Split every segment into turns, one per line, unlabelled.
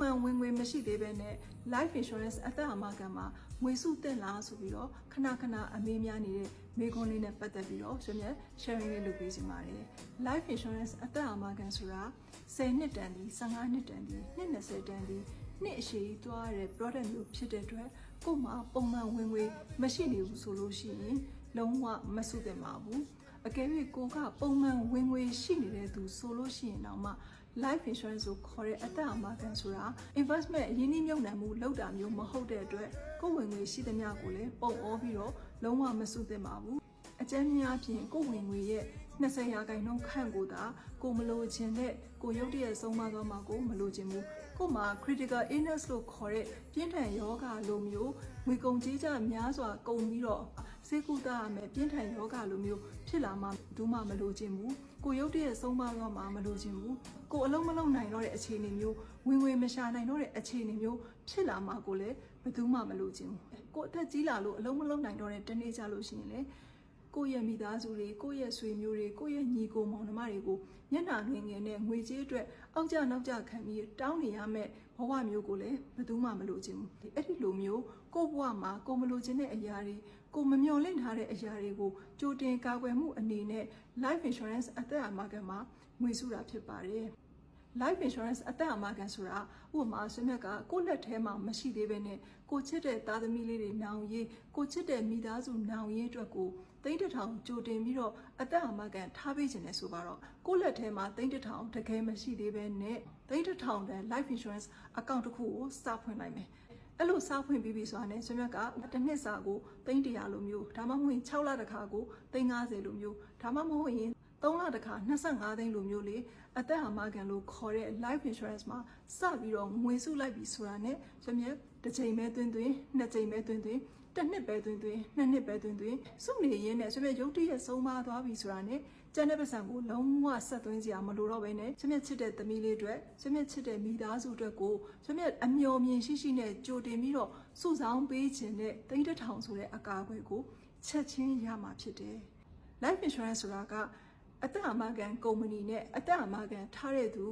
မှန်ဝင်ငွေမရှိသေးဘဲနဲ့ life insurance အသက်အာမခံမှာငွေစုတင်လားဆိုပြီးတော့ခဏခဏအမေးများနေတဲ့မိခွန်းလေးနဲ့ပတ်သက်ပြီးတော့ကျွန်တော် sharing လေးလုပ်ပေးစီပါတယ် life insurance အသက်အာမခံဆိုတာ10နှစ်တန်ဒီ15နှစ်တန်ဒီနှစ်20တန်ဒီနှစ်အရှိသွားရတဲ့ product မျိုးဖြစ်တဲ့အတွက်ကို့မှာပုံမှန်ဝင်ငွေမရှိနေဘူးဆိုလို့ရှိရင်လုံးဝမစုတင်ပါဘူးအကယ်၍ကိုကပုံမှန်ဝင်ငွေရှိနေတဲ့သူဆိုလို့ရှိရင်တော့မှ life insurance ကိုခေါ်တဲ့အသက်အာမခံဆိုတာ investment အရင်းနှီးမြှုပ်နှံမှုလုပ်တာမျိုးမဟုတ်တဲ့အတွက်ကိုယ်ဝင်ငွေရှိသမျှကိုလည်းပုံအောပြီးတော့လုံးဝမစုသင့်ပါဘူးအကျဉ်းများဖြင့်ကိုယ်ဝင်ငွေရဲ့20ရာခိုင်နှုန်းခန့်ကိုသာကိုမလိုချင်တဲ့ကိုရုပ်တရက်ဆုံးမသွားမှာကိုမလိုချင်ဘူးကို့မှာ critical illness လို့ခေါ်တဲ့ပြင်းထန်ယောဂလိုမျိုးငွေကုန်ကြေးကြများစွာကုန်ပြီးတော့စေကူတာရမယ်ပြင်းထန်ယောဂလိုမျိုးဖြစ်လာမှဘူးမှမလိုချင်ဘူး ကိုရုပ်တရက်ဆုံးမသွားမှာမလိုချင်ဘူးကိုအလုံးမလုံးနိုင်တော့တဲ့အခြေအနေမျိုးဝင်ငွေမရှာနိုင်တော့တဲ့အခြေအနေမျိုးဖြစ်လာမှကိုလည်းဘယ်သူမှမလိုချင်ဘူးကိုအသက်ကြီးလာလို့အလုံးမလုံးနိုင်တော့တဲ့တနေ့ကြလို့ရှိရင်လည်း ကိုယ့်ရဲ့မိသားစုတွေကိုယ့်ရဲ့ဆွေမျိုးတွေကိုယ့်ရဲ့ညီကိုမောင်နှမတွေကိုမျက်နှာငယ်ငယ်နဲ့ငွေကြေးအတွက်အောက်ကျနောက်ကျခံပြီးတောင်းနေရမယ့်ဘဝမျိုးကိုလည်းဘယ်သူမှမလိုချင်ဘူးအဲ့ဒီလိုမျိုးကိုယ့်ဘဝမှာကိုယ်မလိုချင်တဲ့အရာတွေကိုမမျှော်လင့်ထားတဲ့အရာတွေကိုကြိုတင်ကာကွယ်မှုအနေနဲ့ life insurance အသက်အမကမှာငွေစုတာဖြစ်ပါတယ် life insurance အသက်အမခံဆိုတာဥပမာဆွေးမြတ်ကကိုယ့်လက်ထဲမှာမရှိသေးဘဲနဲ့ကိုချစ်တဲ့သားသမီးလေးတွေနောင်ရေးကိုချစ်တဲ့မိသားစုနောင်ရေးအတွက်ကို တိမ့်တစ်ထောင်ကြိုတင်ပြီးတော့အသက်အမခံထားပေးခြင်းနဲ့ဆိုပါတော့ကိုယ့်လက်ထဲမှာတိမ့်တစ်ထောင်တကယ်မရှိသေးဘဲနဲ့တိမ့်တစ်ထောင်တန် life insurance account တစ်ခုကိုစဖွင့်လိုက်မယ်အဲ့လိုစားဖွင့်ပြီးပြီဆိုတာနဲ့ဆွေးမြတ်ကတစ်နှစ်စာကိုတိမ့်100လိုမျိုးဒါမှမဟုတ်ရင်6လတစ်ခါကိုတိမ့်90လိုမျိုးဒါမှမဟုတ်ရင် 3လတစ်ခါ25သိန်းလိုမျိုးလေအသက်အာမခံလို့ခေါ်တဲ့ life insurance မှာစပြီးတော့ငွေစုလိုက်ပြီဆိုတာနဲ့ရမြက်တစ်ချိန်ပဲတွင်တွင်နှစ်ချိန်ပဲတွင်တွင်တစ်နှစ်ပဲတွင်တွင်နှစ်နှစ်ပဲတွင်တွင်စုနေရင်းနဲ့ရမြက်ရုတ်တရက်ဆုံးမသွားပြီဆိုတာနဲ့ကျန်တဲ့ပတ်စံကိုလုံးဝဆက်သွင်းစရာမလိုတော့ဘဲနဲ့ရမြက်ချစ်တဲ့သမီးလေးအတွက်ရမြက်ချစ်တဲ့မိသားစုအတွက်ကိုရမြက်အမျှော်မြင်ရှိရှိနဲ့ကြိုတင်ပြီးတော့စုဆောင်ပေးခြင်းနဲ့တိမ့်တစ်ထောင်ဆိုတဲ့အကာအကွယ်ကိုချက်ချင်းရမှာဖြစ်တယ် life insurance ဆိုတာက အသက်အမကန်ကုမ္ပဏီနဲ့အသက်အမကန်ထားတဲ့သူ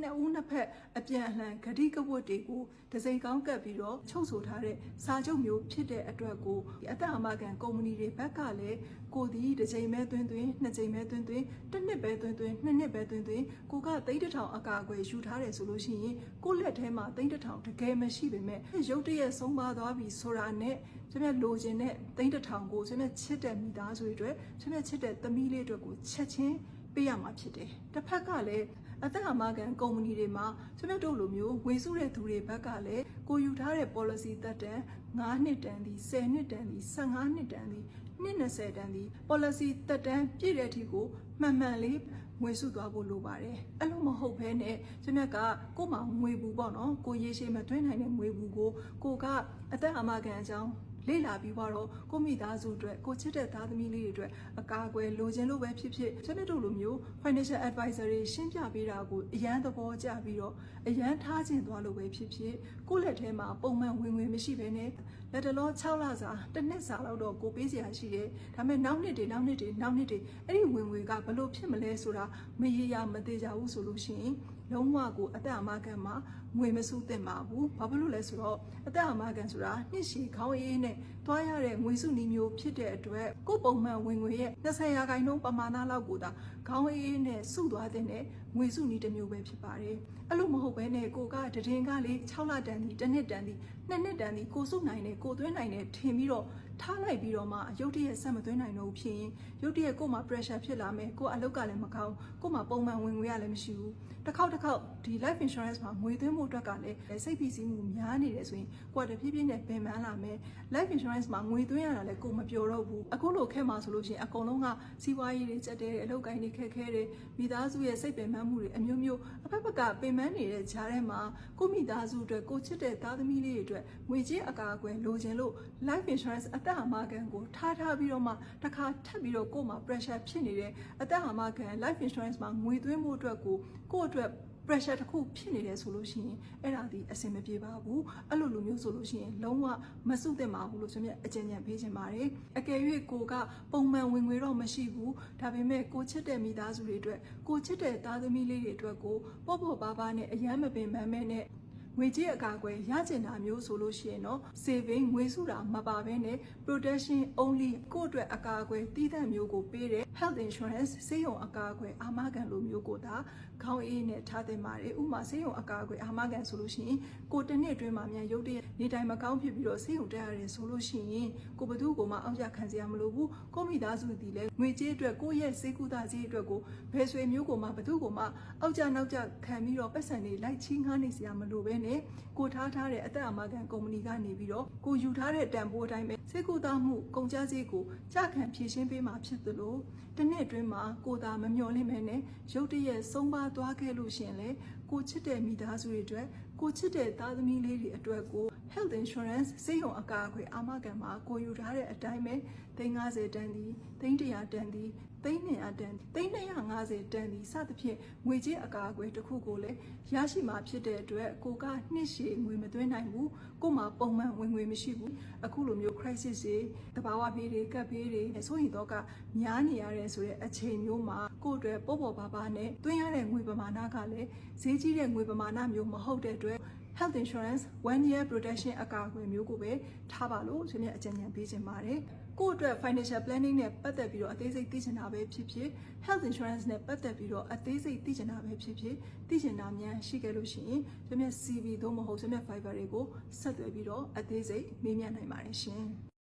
နှစ်ဦးနှစ်ဖက်အပြန်အလှန်ဂတိကဝတ်တွေကိုဒစိန်ကောင်းကပ်ပြီးတော့ချုပ်ဆိုထားတဲ့စာချုပ်မျိုးဖြစ်တဲ့အတွက်ကိုအသက်အမကန်ကုမ္ပဏီတွေဘက်ကလည်းကိုဒီတစ်ချိန်ပဲတွင်တွင်နှစ်ချိန်ပဲတွင်တွင်တစ်နှစ်ပဲတွင်တွင်နှစ်နှစ်ပဲတွင်တွင်ကိုကသိန်းတစ်ထောင်အကာအကွယ်ယူထားတယ်ဆိုလို့ရှိရင်ကိုလက်ထဲမှာသိန်းတစ်ထောင်တကယ်မရှိပေမဲ့ရုတ်တရက်ဆုံးပါသွားပြီဆိုတာနဲ့ကျွန်တော်လိုချင်တဲ့သိန်းတစ်ထောင်ကိုကျွန်တော်ချစ်တဲ့မိသားစုတွေအတွက်ကျွန်တော်ချစ်တဲ့သမီးလေးအတွက်ကိုချက်ချင်းပေးရမှာဖြစ်တယ်တစ်ဖက်ကလည်း အသက်အမကန်ကုမ္ပဏီတွေမှာကျွန်တော်တို့လိုမျိုးဝေစုတဲ့သူတွေဘက်ကလည်းကိုယူထားတဲ့ policy သက်တမ်း9နှစ်တန်သည်10နှစ်တန်သည်15နှစ်တန်သည်နှစ်20တန်သည် policy သက်တမ်းပြည့်တဲ့အထိကိုမှန်မှန်လေးငွေစုသွားဖို့လိုပါတယ်အဲ့လိုမဟုတ်ဘဲနဲ့ကျွန်တော်ကကို့မှာငွေဘူးပေါ့နော်ကိုရေရှည်မသွင်းနိုင်တဲ့ငွေဘူးကိုကိုကအသက်အမကန်အကြောင်း လေ့လာပြီးတော့ကိုမိသားစုအတွက်ကိုချစ်တဲ့သားသမီးလေးတွေအတွက်အကာအကွယ်လိုချင်လို့ပဲဖြစ်ဖြစ်ကျွန်တော်တို့လိုမျိုး financial advisor တွေရှင်းပြပေးတာကိုအရန်သဘောကျပြီးတော့အရန်ထားခြင်းသွားလို့ပဲဖြစ်ဖြစ်ကိုလက်ထဲမှာပုံမှန်ဝင်ဝင်မရှိဘဲနဲ့လက်တလော6လစာတစ်နှစ်စာလောက်တော့ကိုပေးစရာရှိတယ်ဒါပေမဲ့နောက်နှစ်တွေနောက်နှစ်တွေနောက်နှစ်တွေအဲ့ဒီဝင်ငွေကဘလို့ဖြစ်မလဲဆိုတာမရေရာမသေးကြဘူးဆိုလို့ရှိရင်လုံးဝကိုအသက်အမခံမှာငွေမစုသင့်ပါဘူးဘာဖြစ်လို့လဲဆိုတော့အသက်အမခံဆိုတာနှစ်ရှည်ခေါင်းအေးနဲ့တွားရတဲ့ငွေစုနီးမျိုးဖြစ်တဲ့အတွက်ကိုပုံမှန်ဝင်ငွေရဲ့20ရာခိုင်နှုန်းပမာဏလောက်ကိုသာခေါင်းအေးနဲ့စုသွားတဲ့ငွေစုနီးတစ်မျိုးပဲဖြစ်ပါတယ်အဲ့လိုမဟုတ်ဘဲနဲ့ကိုကတည်င်းကလေး6လတန်ဒီတစ်နှစ်တန်ဒီနှစ်နှစ်တန်ဒီကိုစုနိုင်တယ်ကိုသွင်းနိုင်တယ်ထင်ပြီးတော့ ထားလိုက်ပြီးတော့မှရုတ်တရက်ဆက်မသွင်းနိုင်တော့ဖြစ်ရင်ရုတ်တရက်ကိုမှ pressure ဖြစ်လာမယ်ကိုအလုပ်ကလည်းမကောင်းကိုမှပုံမှန်ဝင်ငွေရလည်းမရှိဘူးတစ်ခေါက်တစ်ခေါက်ဒီ life insurance မှာငွေသွင်းမှုအတွက်ကလည်းစိတ်ဖိစီးမှုများနေတယ်ဆိုရင်ကိုကတဖြည်းဖြည်းနဲ့ပင်ပန်းလာမယ် life insurance မှာငွေသွင်းရတာလည်းကိုမပြောတော့ဘူးအခုလိုခက်မှာဆိုလို့ရှိရင်အကုန်လုံးကစီးပွားရေးတွေစက်တယ်အလုပ်ကိုင်းတွေခက်ခဲတယ်မိသားစုရဲ့စိတ်ပင်ပန်းမှုတွေအမျိုးမျိုးအဖက်ဖက်ကပင်ပန်းနေတဲ့ဂျားထဲမှာကိုမိသားစုအတွက်ကိုချစ်တဲ့သားသမီးလေးတွေအတွက်ငွေကြေးအကာအကွယ်လိုချင်လို့ life insurance အသက်အမကန်ကိုထားထားပြီးတော့မှတစ်ခါထပ်ပြီးတော့ကို့မှာ pressure ဖြစ်နေတဲ့အသက်အမကန် life insurance မှာငွေသွင်းမှုအတွက်ကိုကို့အတွက် pressure တစ်ခုဖြစ်နေတယ်ဆိုလို့ရှိရင်အဲ့ဒါဒီအဆင်မပြေပါဘူးအဲ့လိုလိုမျိုးဆိုလို့ရှိရင်လုံးဝမစုသင့်ပါဘူးလို့ကျွန်တော်အကြံဉာဏ်ပေးချင်ပါတယ်အကယ်၍ကိုကပုံမှန်ဝင်ငွေတော့မရှိဘူးဒါပေမဲ့ကိုချစ်တဲ့မိသားစုတွေအတွက်ကိုချစ်တဲ့သားသမီးလေးတွေအတွက်ကိုပေါ့ပေါ့ပါးပါးနဲ့အယမ်းမပင်ပန်းမဲ့နဲ့ ငွေကြေးအကာအကွယ်ရကျင်တာမျိုးဆိုလို့ရှိရင်တော့ saving ငွေစုတာမပါဘဲနဲ့ protection only ကိုယ့်အတွက်အကာအကွယ်တည်တဲ့မျိုးကိုပေးတဲ့ health insurance ဆေးရုံအကာအကွယ်အာမခံလိုမျိုးကိုဒါခေါင်းအေးနဲ့ထားသင့်ပါတယ်ဥပမာဆေးရုံအကာအကွယ်အာမခံဆိုလို့ရှိရင်ကိုတစ်နှစ်အတွင်းမှာမြန်ရုပ်တရက်နေတိုင်းမကောင်းဖြစ်ပြီးတော့ဆေးရုံတက်ရတယ်ဆိုလို့ရှိရင်ကိုဘသူကိုမှအောက်ရခံစရာမလိုဘူးကိုမိသားစုတည်လဲငွေကြေးအတွက်ကိုယ့်ရဲ့စေကူတာကြေးအတွက်ကိုဘယ်ဆွေမျိုးကိုမှဘသူကိုမှအောက်ကြနောက်ကြခံပြီးတော့ပတ်စံတွေလိုက်ချီးငှားနေစရာမလိုပဲနဲ့ကိုထားထားတဲ့အသက်အာမခံကုမ္ပဏီကနေပြီးတော့ကိုယူထားတဲ့တန်ဖိုးအတိုင်းပဲစေကူတာမှုကုန်ကျစရိတ်ကိုကြခံဖြည့်ရှင်းပေးမှာဖြစ်သလိုတစ်နှစ်အတွင်းမှာကိုသာမမျှော်လင့်မဲနဲ့ရုတ်တရက်ဆုံးပါသွားခဲ့လို့ရှရင်လေကိုချစ်တဲ့မိသားစုတွေအတွက်ကိုချစ်တဲ့သားသမီးလေးတွေအတွက်ကို health insurance စေယုံအကာအကွယ်အာမခံမှာကိုယူထားတဲ့အတိုင်းပဲ 350တန်သည်300တန်သည်300တန်350တန်သည်စသဖြင့်ငွေကြေးအကာအကွယ်တစ်ခုကိုလည်းရရှိမှာဖြစ်တဲ့အတွက်ကိုကနှစ်ရှည်ငွေမသွင်းနိုင်ဘူးကိုမှပုံမှန်ဝင်ငွေမရှိဘူးအခုလိုမျိုး crisis တွေတဘာဝဘေးတွေကပ်ဘေးတွေဆိုရင်တော့ကများနေရတဲ့ဆိုတဲ့အချိန်မျိုးမှာကိုယ့်အတွက်ပေါ့ပေါ့ပါပါနဲ့သွင်းရတဲ့ငွေပမာဏကလည်းဈေးကြီးတဲ့ငွေပမာဏမျိုးမဟုတ်တဲ့အတွက် health insurance one year protection အကာအကွယ်မျိုးကိုပဲထားပါလို့ကျွန်တော်အကြံဉာဏ်ပေးချင်ပါတယ် ကိုယ့်အတွက် financial planning နဲ့ပတ်သက်ပြီးတော့အသေးစိတ်သိချင်တာပဲဖြစ်ဖြစ် health insurance နဲ့ပတ်သက်ပြီးတော့အသေးစိတ်သိချင်တာပဲဖြစ်ဖြစ်သိချင်တာများရှိခဲ့လို့ရှိရင်ကျွန်တော် CV သို့မဟုတ်ကျွန်တော် Fiverr တွေကိုဆက်သွယ်ပြီးတော့အသေးစိတ်မေးမြန်းနိုင်ပါတယ်ရှင်